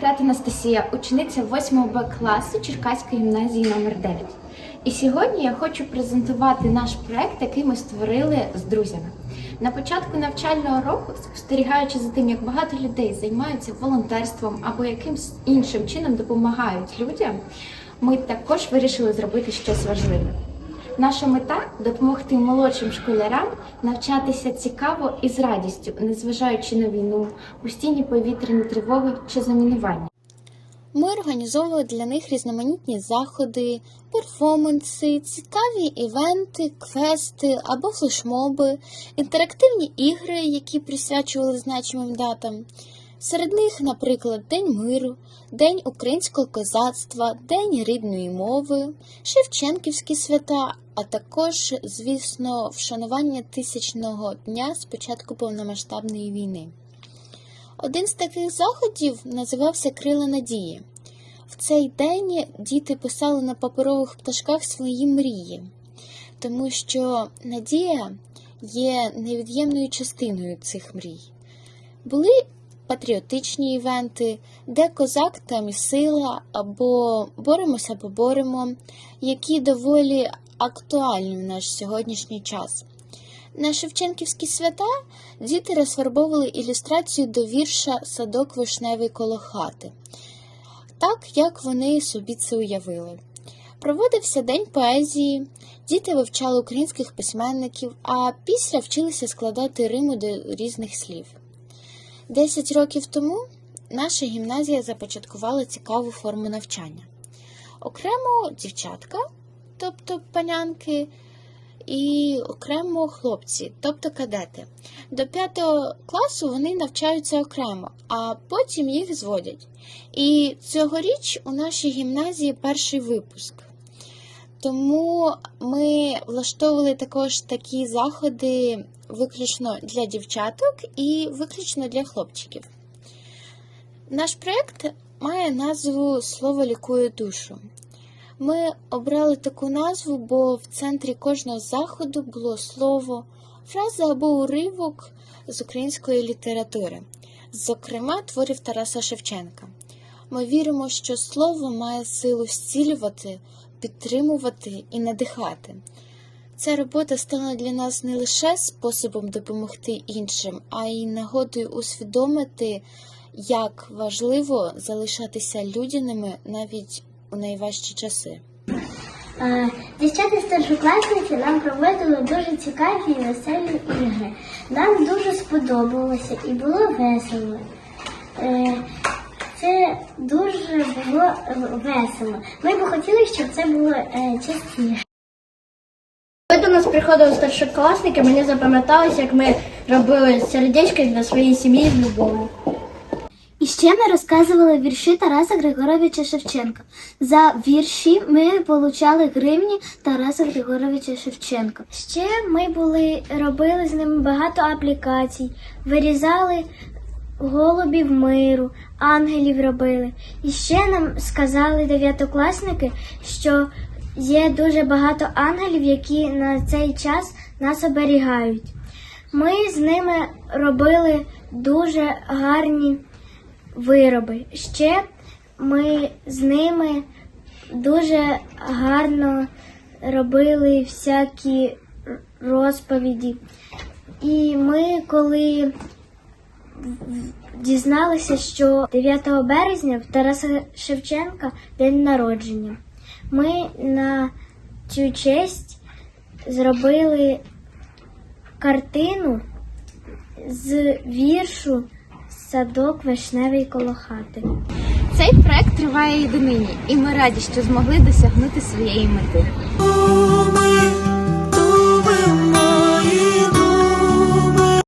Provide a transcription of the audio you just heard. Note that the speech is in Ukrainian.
Крят Анастасія, учениця 8 Б класу Черкаської гімназії номер 9. І сьогодні я хочу презентувати наш проект, який ми створили з друзями. На початку навчального року, спостерігаючи за тим, як багато людей займаються волонтерством або якимсь іншим чином допомагають людям, ми також вирішили зробити щось важливе. Наша мета допомогти молодшим школярам навчатися цікаво і з радістю, незважаючи на війну, постійні повітряні тривоги чи замінування. Ми організовували для них різноманітні заходи, перформанси, цікаві івенти, квести або флешмоби, інтерактивні ігри, які присвячували значимим датам. Серед них, наприклад, День миру, День українського козацтва, День рідної мови, Шевченківські свята, а також, звісно, вшанування тисячного дня з початку повномасштабної війни. Один з таких заходів називався Крила Надії. В цей день діти писали на паперових пташках свої мрії, тому що надія є невід'ємною частиною цих мрій. Були патріотичні івенти, де козак там і сила, або боремося, поборемо, які доволі актуальні в наш сьогоднішній час. На Шевченківські свята діти розфарбовували ілюстрацію до вірша Садок вишневий коло хати, так як вони собі це уявили. Проводився день поезії, діти вивчали українських письменників, а після вчилися складати риму до різних слів. Десять років тому наша гімназія започаткувала цікаву форму навчання. Окремо дівчатка, тобто панянки, і окремо хлопці, тобто кадети. До п'ятого класу вони навчаються окремо, а потім їх зводять. І цьогоріч у нашій гімназії перший випуск. Тому ми влаштовували також такі заходи виключно для дівчаток і виключно для хлопчиків. Наш проєкт має назву Слово лікує душу. Ми обрали таку назву, бо в центрі кожного заходу було слово, фраза або уривок з української літератури, зокрема творів Тараса Шевченка. Ми віримо, що слово має силу зцілювати, підтримувати і надихати. Ця робота стала для нас не лише способом допомогти іншим, а й нагодою усвідомити, як важливо залишатися людяними навіть у найважчі часи. Е, Дівчата старшокласниці нам проводили дуже цікаві і веселі ігри. Нам дуже сподобалося і було весело. Е, Це дуже було е, весело. Ми б хотіли, щоб це було частіше. Приходили старшокласники, мені запам'яталося, як ми робили сердечки для своєї сім'ї з любов'ю. І ще ми розказували вірші Тараса Григоровича Шевченка. За вірші ми отримали гривні Тараса Григоровича Шевченка. Ще ми були, робили з ними багато аплікацій, вирізали голубів миру, ангелів робили. І ще нам сказали дев'ятокласники, що є дуже багато ангелів, які на цей час нас оберігають. Ми з ними робили дуже гарні вироби. Ще ми з ними дуже гарно робили всякі розповіді. І ми, коли дізналися, що 9 березня в Тараса Шевченка день народження, ми на цю честь зробили картину з віршу Садок вишневий коло хати. Цей проект триває і донині, і ми раді, що змогли досягнути своєї мети.